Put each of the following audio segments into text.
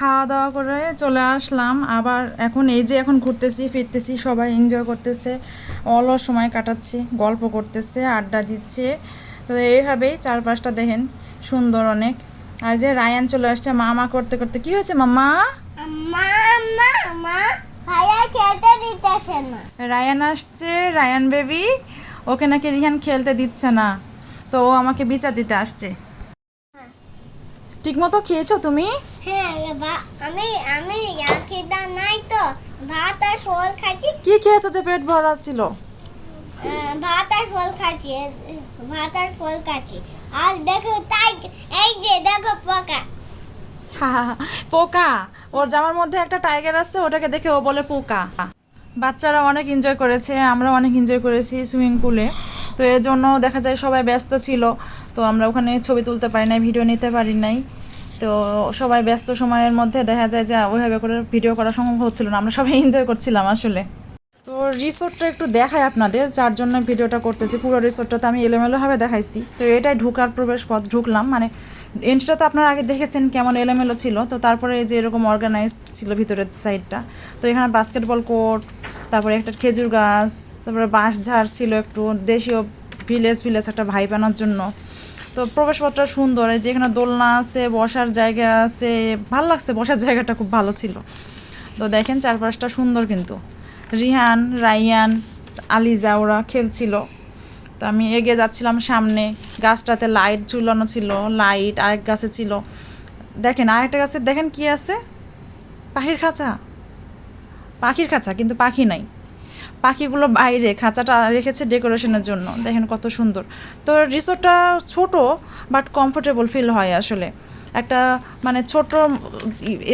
খাওয়া দাওয়া করে চলে আসলাম। আবার এখন এই যে এখন ঘুরতেছি ফিরতেছি সবাই এনজয় করতেছে অলস সময় কাটাচ্ছি গল্প করতেছে আড্ডা দিচ্ছে। তো এইভাবেই চারপাশটা দেখেন সুন্দর অনেক। আর যে রায়ান চলে আসছে মামা করতে করতে কি হয়েছে মামা রায়ান আসছে রায়ান বেবি ওকে নাকি রিহান খেলতে দিচ্ছে না। তো ও আমাকে বিচার দিতে আসছে। ঠিকমতো খেয়েছো তুমি? হ্যাঁ আমি আমি খিদা নাই তো। ভাত আর ফল খাচ্ছি। কি খেয়েছো যে পেট ভরা ছিল? ভাত আর ফল খাচ্ছি ভাত আর ফল খাচ্ছি। আর দেখো তাই এই যে দেখো পোকা। পোকা? ওর জামার মধ্যে একটা টাইগার আছে ওটাকে দেখে ও বলে পোকা। বাচ্চারা অনেক এনজয় করেছে আমরা অনেক এনজয় করেছি সুইমিং পুলে তো এর জন্য দেখা যায় সবাই ব্যস্ত ছিল। তো আমরা ওখানে ছবি তুলতে পারি নাই, ভিডিও নিতে পারি নাই। তো সবাই ব্যস্ত সময়ের মধ্যে দেখা যায় যে ওইভাবে করে ভিডিও করা সম্ভব হচ্ছিল না। আমরা সবাই এনজয় করছিলাম আসলে। রিসোর্টটা একটু দেখাই আপনাদের, যার জন্য ভিডিওটা করতেছি। পুরো রিসোর্টটা তো আমি এলোমেলোভাবে দেখাইছি। তো এটাই ঢুকার প্রবেশ পথ ঢুকলাম। মানে এন্ট্রিটা তো আপনারা আগে দেখেছেন কেমন এলোমেলো ছিল। তো তারপরে যে এরকম অর্গানাইজড ছিল ভিতরের সাইডটা তো এখানে বাস্কেটবল কোর্ট তারপরে একটা খেজুর গাছ, তারপরে বাঁশ ঝাড় ছিল একটু দেশীয় ভিলেজ ভিলেজ একটা ভাই বানার জন্য। তো প্রবেশপথটা সুন্দর। এই যে এখানে দোলনা আছে, বসার জায়গা আছে, ভালো লাগছে, বসার জায়গাটা খুব ভালো ছিল। তো দেখেন চারপাশটা সুন্দর কিন্তু। রিহান, রাইয়ান, আলিজা, ওরা খেলছিল। তো আমি এগিয়ে যাচ্ছিলাম সামনে। গাছটাতে লাইট ঝুলানো ছিল লাইট আরেক গাছে ছিল। দেখেন, আরেকটা গাছে দেখেন কি আছে? পাখির খাঁচা। পাখির খাঁচা, কিন্তু পাখি নাই। পাখিগুলো বাইরে, খাঁচাটা রেখেছে ডেকোরেশনের জন্য। দেখেন কত সুন্দর। তো রিসোর্টটা ছোট বাট কমফোর্টেবল ফিল হয় আসলে। একটা মানে ছোট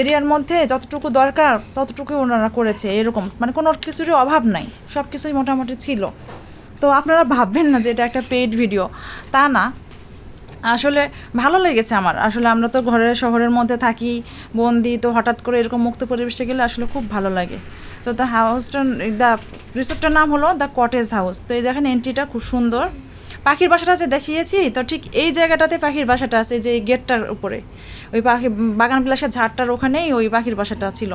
এরিয়ার মধ্যে যতটুকু দরকার ততটুকু ওনারা করেছে, এরকম। মানে কোনো কিছুরই অভাব নাই সব কিছুই মোটামুটি ছিল। তো আপনারা ভাববেন না যে এটা একটা পেইড ভিডিও তা না। আসলে ভালো লেগেছে আমার। আসলে আমরা তো ঘরের, শহরের মধ্যে থাকি, বন্দি, তো হঠাৎ করে এরকম মুক্ত পরিবেশে গেলে আসলে খুব ভালো লাগে। তো দ্য হাউসটা দ্য রিসোর্টটার নাম হলো দ্য কটেজ হাউস তো এই দেখেন এন্ট্রিটা খুব সুন্দর। পাখির বাসাটা যে দেখিয়েছি, তো ঠিক এই জায়গাটাতে পাখির বাসাটা আছে, যে গেটটার উপরে। ওই পাখি বাগান বিলাসের ঝাড়টার ওখানেই ওই পাখির বাসাটা ছিল।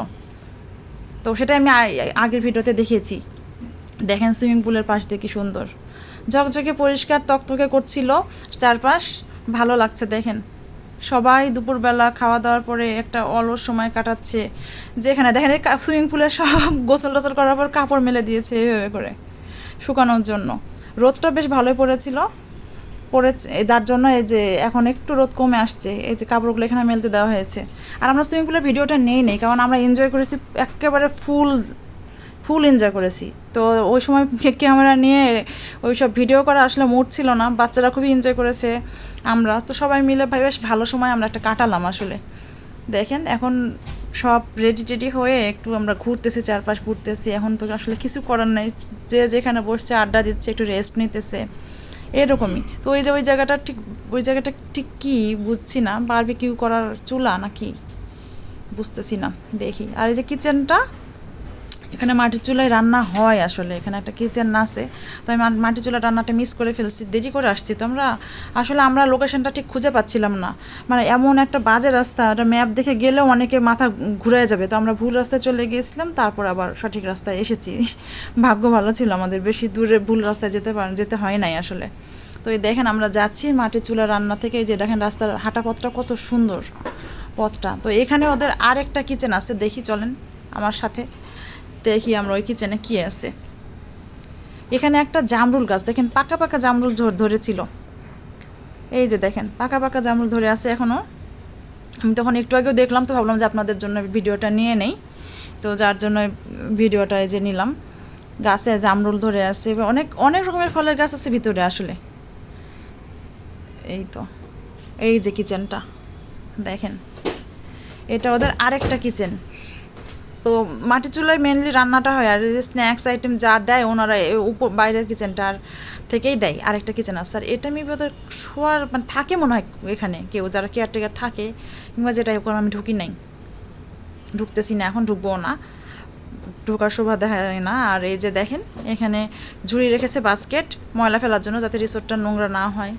তো সেটা আমি আগের ভিডিওতে দেখিয়েছি। দেখেন সুইমিং পুলের পাশ দিয়ে কি সুন্দর। ঝকঝকে পরিষ্কার তকতকে করছিল চারপাশ, ভালো লাগছে দেখেন। সবাই দুপুরবেলা খাওয়া দাওয়ার পরে একটা অলস সময় কাটাচ্ছে, যেখানে দেখেন সুইমিং পুলে সব গোসল টোসল করার পর কাপড় মেলে দিয়েছে এইভাবে করে, শুকানোর জন্য। রোদটা বেশ ভালোই পড়েছিল। পড়েছে যার জন্য এই যে এখন একটু রোদ কমে আসছে, এই যে কাপড়গুলো এখানে মেলতে দেওয়া হয়েছে। আর আমরা সুইমিং পুলের ভিডিওটা নেই নেই, কারণ আমরা এনজয় করেছি একেবারে ফুল ফুল এনজয় করেছি। তো ওই সময় ক্যামেরা নিয়ে ওই সব ভিডিও করা আসলে মুড ছিল না, বাচ্চারা খুবই এনজয় করেছে আমরা। তো সবাই মিলে ভাই, বেশ ভালো সময় আমরা একটা কাটালাম আসলে। দেখেন, এখন সব রেডি টেডি হয়ে একটু আমরা ঘুরতেছি, চারপাশ ঘুরতেছি। এখন তো আসলে কিছু করার নাই। যে যেখানে বসছে, আড্ডা দিচ্ছে, একটু রেস্ট নিতেছে। এরকমই। তো ওই যে ওই জায়গাটা ঠিক, ওই জায়গাটা ঠিক কী বুঝছি না। বারবিকিউ করার চুলা নাকি? বুঝতেছি না। দেখি। আর এই যে কিচেনটা এখানে মাটির চুলায় রান্না হয় আসলে, এখানে একটা কিচেন আছে। তো আমি মাটির চুলা রান্নাটা মিস করে ফেলছি, দেরি করে আসছি। তো আমরা আসলে আমরা লোকেশনটা ঠিক খুঁজে পাচ্ছিলাম না। মানে এমন একটা বাজে রাস্তা ওটা ম্যাপ দেখে গেলেও অনেকে মাথা ঘুরে যাবে। তো আমরা ভুল রাস্তায় চলে গিয়েছিলাম, তারপর আবার সঠিক রাস্তায় এসেছি। ভাগ্য ভালো ছিল আমাদের, বেশি দূরে ভুল রাস্তায় যেতে পার যেতে হয় নাই আসলে। তো এই দেখেন আমরা যাচ্ছি মাটির চুলা রান্না থেকে, এই যে দেখেন রাস্তার হাঁটা পথটা কত সুন্দর পথটা। তো এখানে ওদের আরেকটা কিচেন আছে, দেখি চলেন আমার সাথে। দেখি আমরা ওই কিচেনে কি আছে। এখানে একটা জামরুল গাছ, দেখেন পাকা পাকা জামরুল ঝোর ধরেছিল। এই যে দেখেন, পাকা পাকা জামরুল ধরে আছে এখনও আমি তখন একটু আগেও দেখলাম তো, ভাবলাম যে আপনাদের জন্য ভিডিওটা নিয়ে নেই। তো যার জন্য ভিডিওটা এই যে নিলাম। গাছে জামরুল ধরে আছে অনেক অনেক রকমের ফলের গাছ আছে ভিতরে আসলে। এই তো, এই যে কিচেনটা দেখেন। এটা ওদের আরেকটা কিচেন তো মাটির চুলায় মেনলি রান্নাটা হয় আর স্ন্যাক্স আইটেম যা দেয় ওনারা উপর বাইরের কিচেনটার থেকেই দেয় আরেকটা কিচেন আছে। আর এটা মেবি ওদের শোয়ার মানে থাকে মনে হয় এখানে কেউ যারা কেয়ারটেকার থাকে কিংবা যেটা হোক আমি ঢুকি নাই। ঢুকতেছি না, এখন ঢুকবো না। ঢোকার শোভা দেখা যায় না। আর এই যে দেখেন, এখানে ঝুড়ি রেখেছে বাস্কেট ময়লা ফেলার জন্য যাতে রিসোর্টটা নোংরা না হয়।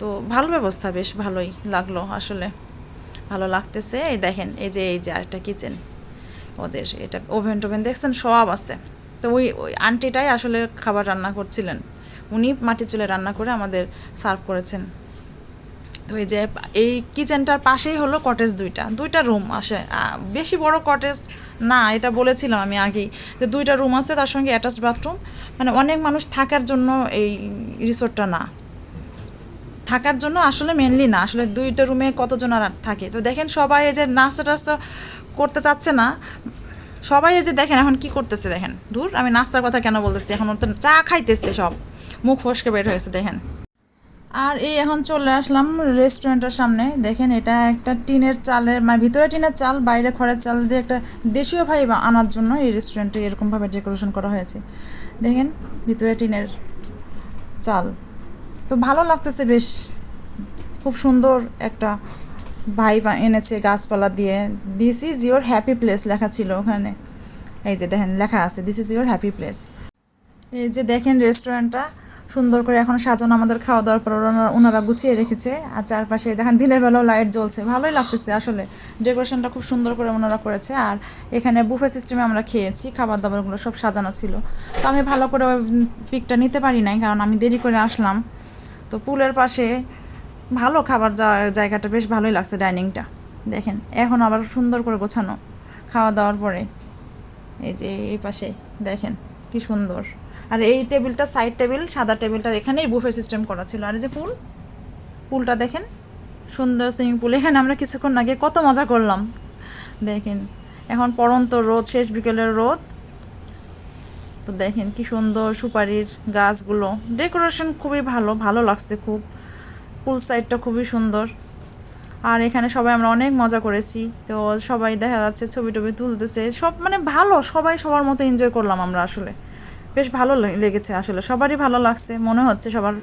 তো ভালো ব্যবস্থা, বেশ ভালোই লাগল আসলে। ভালো লাগতেছে। এই দেখেন, এই যে এই যে আরেকটা কিচেন ওদের, এটা ওভেন টোভেন দেখছেন, সব আছে। তো ওই ওই আন্টিটাই আসলে খাবার রান্না করছিলেন। উনি মাটির চুলে রান্না করে আমাদের সার্ভ করেছেন। তো এই যে, এই কিচেনটার পাশেই হলো কটেজ দুইটা। দুইটা রুম আসে। বেশি বড় কটেজ না, এটা বলেছিলাম আমি আগেই যে দুইটা রুম আছে, তার সঙ্গে অ্যাটাচড বাথরুম। মানে অনেক মানুষ থাকার জন্য এই রিসোর্টটা না। থাকার জন্য আসলে মেনলি না। আসলে দুইটা রুমে কতজন আর থাকে? তো দেখেন সবাই এই যে নাস্তা টাস্তা করতে চাচ্ছে না। সবাই এই যে দেখেন এখন কি করতেছে দেখেন। দূর আমি নাস্তার কথা কেন বলতেছি? এখন তো চা খাইতেছে সব। মুখ ফসকে বের হয়েছে দেখেন। আর এই এখন চলে আসলাম রেস্টুরেন্টের সামনে। দেখেন এটা একটা টিনের চালের মানে ভিতরে টিনের চাল, বাইরে খড়ের চাল দিয়ে একটা দেশীয় ভাই আনার জন্য এই রেস্টুরেন্টে এরকমভাবে ডেকোরেশন করা হয়েছে। দেখেন ভিতরে টিনের চাল। তো ভালো লাগতেছে বেশ। খুব সুন্দর একটা ভাই এনেছে গাছপালা দিয়ে। This is your happy place লেখা ছিল ওখানে। এই যে দেখেন, লেখা আছে this is your happy place এই যে দেখেন রেস্টুরেন্টটা সুন্দর করে এখন সাজানো আমাদের খাওয়া দাওয়ার পর ওনারা- ওনারা গুছিয়ে রেখেছে। আর চারপাশে দেখেন, দিনের বেলাও লাইট জ্বলছে। ভালোই লাগতেছে আসলে। ডেকোরেশনটা খুব সুন্দর করে ওনারা করেছে। আর এখানে বুফে সিস্টেমে আমরা খেয়েছি খাবার দাবারগুলো সব সাজানো ছিল। তো আমি ভালো করে পিকটা নিতে পারি নাই, কারণ আমি দেরি করে আসলাম। তো পুলের পাশে ভালো খাবার জায়গাটা বেশ ভালোই লাগছে ডাইনিংটা। দেখেন, এখন আবার সুন্দর করে গোছানো খাওয়া দাওয়ার পরে। এই যে এই পাশে, দেখেন কি সুন্দর। আর এই টেবিলটা সাইড টেবিল, সাদা টেবিলটা এখানেই বুফে সিস্টেম করা ছিল। আর এই যে পুল, পুলটা দেখেন, সুন্দর সুইমিং পুল। এখানে আমরা কিছুক্ষণ আগে কত মজা করলাম। দেখেন, এখন পরন্ত রোদ, শেষ বিকেলের রোদ। তো দেখেন কি সুন্দর সুপারির গাছগুলো। ডেকোরেশন খুবই ভালো ভালো লাগছে খুব। পুল সাইডটা খুবই সুন্দর। আর এখানে সবাই আমরা অনেক মজা করেছি। তো সবাই দেখা যাচ্ছে ছবি টবি তুলতেছে। সব মানে ভালো, সবাই সবার মতো এনজয় করলাম আমরা আসলে। বেশ ভালো লেগেছে আসলে। সবারই ভালো লাগছে, মনে হচ্ছে সবার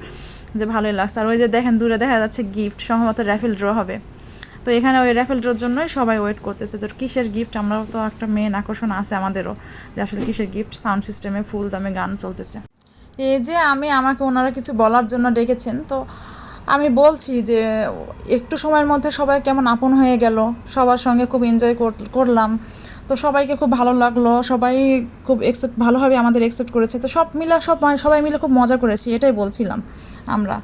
যে ভালোই লাগছে। আর ওই যে দেখেন দূরে দেখা যাচ্ছে গিফট সম্ভবত র্যাফেল ড্র হবে। তো এখানে ওই র্যাফেল ড্রোর জন্যই সবাই ওয়েট করতেছে তো কিসের গিফট আমরাও তো একটা মেন আকর্ষণ আছে আমাদেরও, যে আসলে কিসের গিফট সাউন্ড সিস্টেমে ফুল দামে গান চলতেছে। এই যে আমি আমাকে ওনারা কিছু বলার জন্য ডেকেছেন, তো আমি বলছি যে একটু সময়ের মধ্যে সবাই কেমন আপন হয়ে গেল, সবার সঙ্গে খুব এনজয় করলাম। তো সবাইকে খুব ভালো লাগল, সবাই খুব একসেপ্ট ভালোভাবে আমাদের একসেপ্ট করেছে। তো সব মিলে, সব সবাই মিলে খুব মজা করেছি, এটাই বলছিলাম আমরা।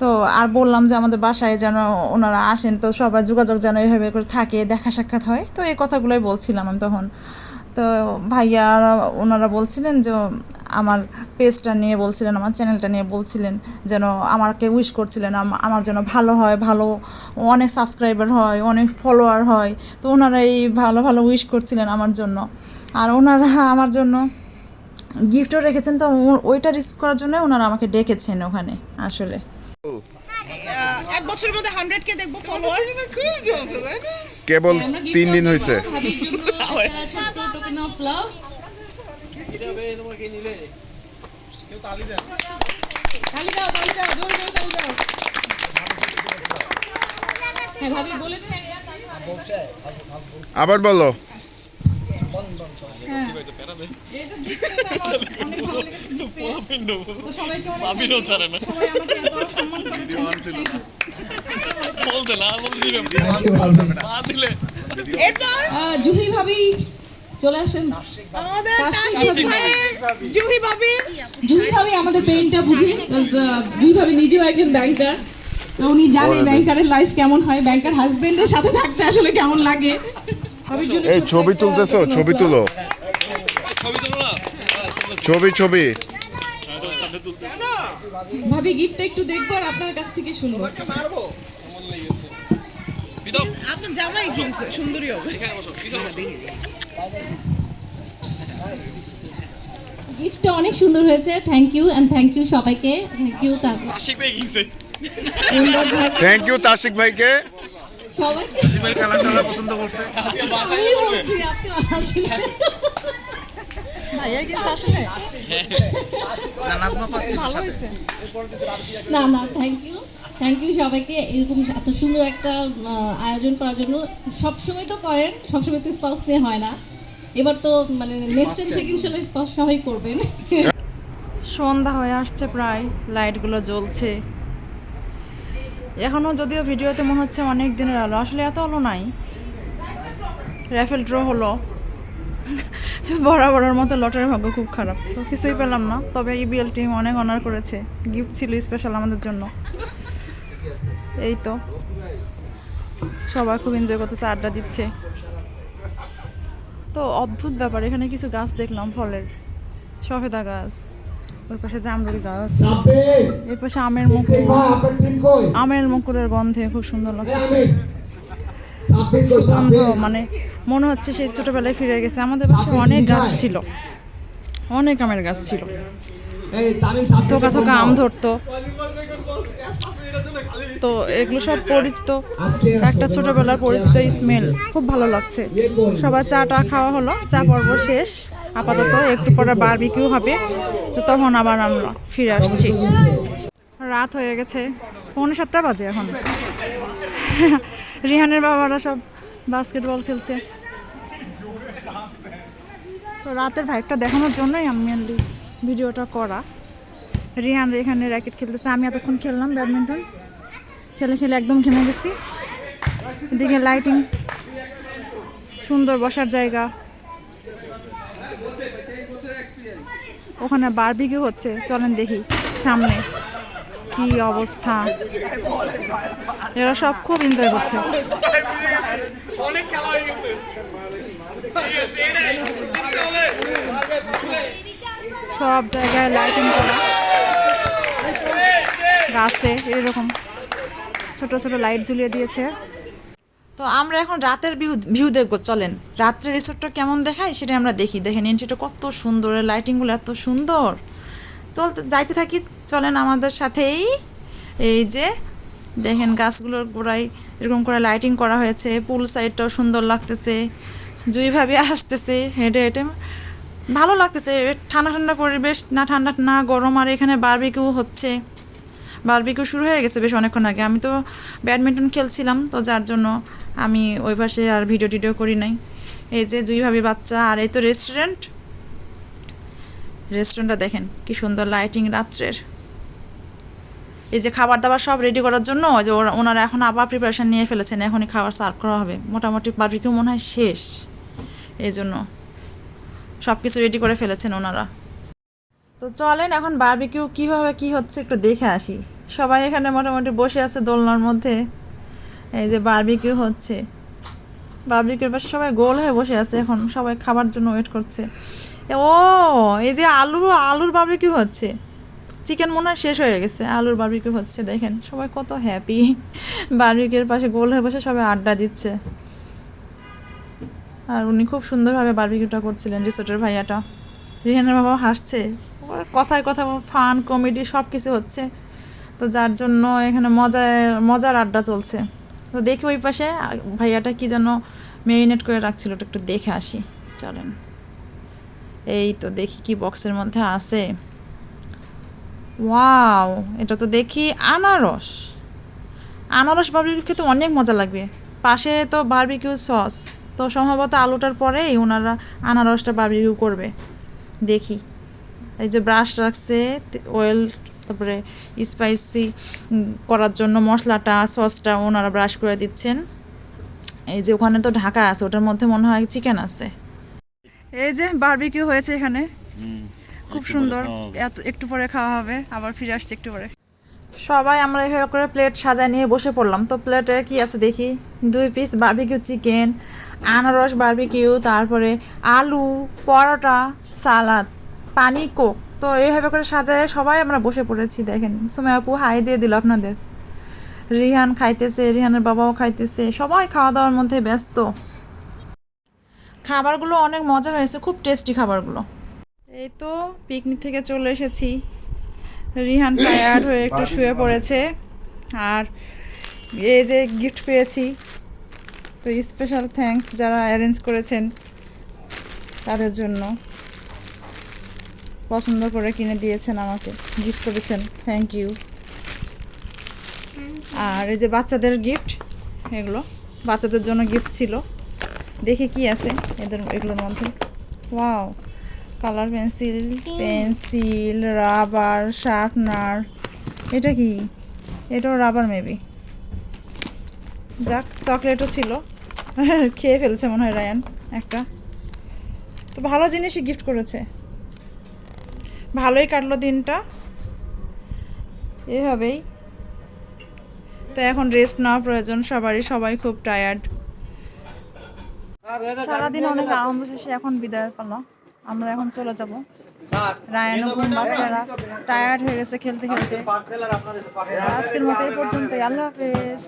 তো আর বললাম যে আমাদের বাসায় যেন ওনারা আসেন, তো সবার যোগাযোগ যেন এইভাবে করে থাকে, দেখা সাক্ষাৎ হয়। তো এই কথাগুলোই বলছিলাম আমি তখন। তো ভাইয়া ওনারা বলছিলেন যে আমার পেজটা নিয়ে বলছিলেন, আমার চ্যানেলটা নিয়ে বলছিলেন যেন আমাকে উইশ করছিলেন আমার যেন ভালো হয়, ভালো, অনেক সাবস্ক্রাইবার হয়, অনেক ফলোয়ার হয়। তো ওনারা এই ভালো ভালো উইশ করছিলেন আমার জন্য। আর ওনারা আমার জন্য গিফটও রেখেছেন, তো ওইটা রিসিভ করার জন্য ওনারা আমাকে ডেকেছেন ওখানে, আসলে। এক বছরের মধ্যে হান্ড্রেড কে দেখব ফলোয়ার কেবল তিন দিন হয়েছে। হ্যাঁ আবার বলো। জুহি ভাবি চলে আসেন। জুহি ভাবি। জুহি ভাবি আমাদের পেইনটা বুঝে? জুহি ভাবি নিজেও একজন ব্যাংকার তো উনি জানে ব্যাংকারের লাইফ কেমন হয়। ব্যাংকার হাজবেন্ডের সাথে থাকতে আসলে কেমন লাগে? এই ছবি তুলতেছো ছবি তুলো। ছবি ছবি ছবি। ভাবি গিফটটা একটু দেখব আর আপনার কাছ থেকে শুনব। আপনার জামাই কিনছে সুন্দরী হবে। গিফটটা অনেক সুন্দর হয়েছে। Thank you and thank you সবাইকে। থ্যাংক ইউ আশিক পেয়ে গিয়েছে থ্যাংক ইউ তাসিক ভাইকে। আমি বলছি আপনি আসলে না না থ্যাংক ইউ থ্যাংক ইউ সবাইকে এরকম এত সুন্দর একটা আয়োজন করার জন্য। সবসময় তো করেন সবসময় তো স্পাউস নিয়ে হয় না। এবার তো মানে নেক্সট টাইম থেকে ইনশাল্লাহ স্পাউস সবাই করবেন। সন্ধ্যা হয়ে আসছে প্রায় লাইটগুলো জ্বলছে। এখনও যদিও ভিডিওতে মনে হচ্ছে অনেক দিনের আলো, আসলে এত আলো নাই। র্যাফেল ড্র হলো। বরাবরের মতো লটারির ভাগ্য খুব খারাপ। তো কিছুই পেলাম না, তবে ইবিএল টিম অনেক অনার করেছে। গিফট ছিল স্পেশাল আমাদের জন্য। এই তো। সবাই খুব এনজয় করতেছে, আড্ডা দিচ্ছে। তো অদ্ভুত ব্যাপার, এখানে কিছু গাছ দেখলাম, ফলের। সফেদা গাছ। ওই পাশে জামরুল গাছ। এই পাশে আমের মুকুর আমের মুকুরের গন্ধে খুব সুন্দর লাগছে। গন্ধ মানে মনে হচ্ছে সেই ছোটবেলায় ফিরে গেছে। আমাদের পাশে অনেক গাছ ছিল। অনেক আমের গাছ ছিল। থোকা থোকা আম ধরতো। তো এগুলো সব পরিচিত। একটা ছোটবেলার পরিচিত স্মেল। খুব ভালো লাগছে। সবার চাটা খাওয়া হলো। চা পর্ব শেষ। আপাতত একটু পরে বারবিকিউ হবে, তো তখন আবার আমরা ফিরে আসছি। রাত হয়ে গেছে, পৌনে সাতটা বাজে এখন। রিহানের বাবারা সব বাস্কেটবল খেলছে। তো রাতের ভাইবটা দেখানোর জন্যই আমি মেনলি ভিডিওটা করা। রিহান এখানে র্যাকেট খেলতেছে, আমি এতক্ষণ খেললাম ব্যাডমিন্টন। খেলে খেলে একদম ঘেমে গেছি। এদিকে লাইটিং সুন্দর বসার জায়গা। ওখানে বারবিকিউ হচ্ছে। চলেন দেখি সামনে কি অবস্থা। এরা সব খুব এনজয় করছে। সব জায়গায় লাইটিং গাছে এরকম ছোট ছোট লাইট ঝুলিয়ে দিয়েছে। তো আমরা এখন রাতের ভিউ ভিউ দেখব, চলেন। রাত্রের রিসোর্টটা কেমন দেখায় সেটা আমরা দেখি। দেখেন এন্ট্রিটা কত সুন্দর লাইটিংগুলো এত সুন্দর। চলতে, যাইতে থাকি, চলেন আমাদের সাথেই। এই যে, দেখেন গাছগুলোর গোড়ায় এরকম করে লাইটিং করা হয়েছে। পুল সাইডটাও সুন্দর লাগতেছে। জুইভাবে আসতেছে, হেঁটে হেঁটে। ভালো লাগতেছে ঠান্ডা ঠান্ডা পরিবেশ। না, ঠান্ডা, না গরম, আর এখানে বারবিকিউ হচ্ছে। বারবিকিউ শুরু হয়ে গেছে বেশ অনেকক্ষণ আগে। আমি তো ব্যাডমিন্টন খেলছিলাম, তো যার জন্য আমি ওই পাশে আর ভিডিও টিডিও করি নাই। এই যে দুই ভাবি বাচ্চা, আর এই তো রেস্টুরেন্ট রেস্টুরেন্টটা দেখেন, কি সুন্দর লাইটিং রাত্রের। এই যে খাবার দাবার সব রেডি করার জন্য, ওই যে ওনারা এখন আবার প্রিপারেশান নিয়ে ফেলেছেন, এখনই খাবার সার্ভ করা হবে। মোটামুটি বারবিকিউ মনে হয় শেষ। এই জন্য সব কিছু রেডি করে ফেলেছেন ওনারা। তো চলেন এখন বারবিকিউ কীভাবে কি হচ্ছে একটু দেখে আসি। সবাই এখানে মোটামুটি বসে আছে দোলনার মধ্যে। এই যে বারবিকিউ হচ্ছে। বারবিকিউর পাশে সবাই গোল হয়ে বসে আছে এখন, সবাই খাবার জন্য ওয়েট করছে। ও, এই যে আলু, আলুর বারবিকিউ হচ্ছে। চিকেন মনে হয় শেষ হয়ে গেছে, আলুর বারবিকিউ হচ্ছে, দেখেন। সবাই কত হ্যাপি বারবিকিউর পাশে গোল হয়ে বসে সবাই আড্ডা দিচ্ছে। আর উনি খুব সুন্দরভাবে বারবিকিউটা করছিলেন, রিসোর্টের ভাইয়াটা। রিহানের বাবা হাসছে। কথায় কথা ফান কমেডি সব কিছু হচ্ছে। তো যার জন্য এখানে মজায়, মজার আড্ডা চলছে। তো দেখি ওই পাশে ভাইয়াটা কি যেন মেরিনেট করে রাখছিল, ওটা একটু দেখে আসি। চলেন। এই তো দেখি কি বক্সের মধ্যে আছে। ওয়াও, এটা তো দেখি আনারস। আনারস বারবিকিউ খেতে অনেক মজা লাগবে। পাশে তো বারবিকিউ সস তো সম্ভবত আলুটার পরেই ওনারা আনারসটা বারবিকিউ করবে। দেখি। এই যে ব্রাশ রাখছে অয়েল তারপরে স্পাইসি করার জন্য মশলাটা সসটা ওনারা ব্রাশ করে দিচ্ছেন। এই যে ওখানে তো ঢাকা আছে ওটার মধ্যে মনে হয় চিকেন আছে। এই যে বারবিকিউ হয়েছে এখানে। খুব সুন্দর। এত একটু পরে খাওয়া হবে আবার ফিরে আসছে একটু পরে। সবাই আমরা এভাবে করে প্লেট সাজায় নিয়ে বসে পড়লাম। তো প্লেটে কি আছে দেখি? দুই পিস বারবিকিউ চিকেন আনারস বারবিকিউ তারপরে আলু পরোটা সালাদ পানি কোক তো এইভাবে করে সাজায় সবাই আমরা বসে পড়েছি দেখেন। সময় আপু হাই দিয়ে দিল আপনাদের। রিহান খাইতেছে রিহানের বাবাও খাইতেছে সবাই খাওয়া দাওয়ার মধ্যে ব্যস্ত। খাবারগুলো অনেক মজা হয়েছে খুব টেস্টি খাবারগুলো। এই তো পিকনিক থেকে চলে এসেছি। রিহান টায়ার্ড হয়ে একটু শুয়ে পড়েছে। আর এই যে গিফট পেয়েছি তো স্পেশাল থ্যাঙ্কস যারা অ্যারেঞ্জ করেছেন তাদের জন্য। পছন্দ করে কিনে দিয়েছেন আমাকে গিফট করেছেন থ্যাংক ইউ আর এই যে বাচ্চাদের গিফট এগুলো, বাচ্চাদের জন্য গিফট ছিল। দেখি কি আছে এদের, এগুলোর মধ্যে। Wow colour pencil pencil rubber sharpener এটা কি? এটাও রাবার মেবি যাক চকলেটও ছিল। খেয়ে ফেলছে মনে হয় রায়ান একটা। তো ভালো জিনিসই গিফট করেছে। ভালোই কাটলো দিনটা। এভাবেই। তো এখন রেস্ট নেওয়া প্রয়োজন, সবারই, সবাই খুব টায়ার্ড সারাদিন অনেক আনন্দ শেষে এখন বিদায় পালো। আমরা এখন চলে যাব। রায়ান বাচ্চারা টায়ার্ড হয়ে গেছে খেলতে খেলতে। আজকের মতো এই পর্যন্তই। আল্লাহ হাফেজ।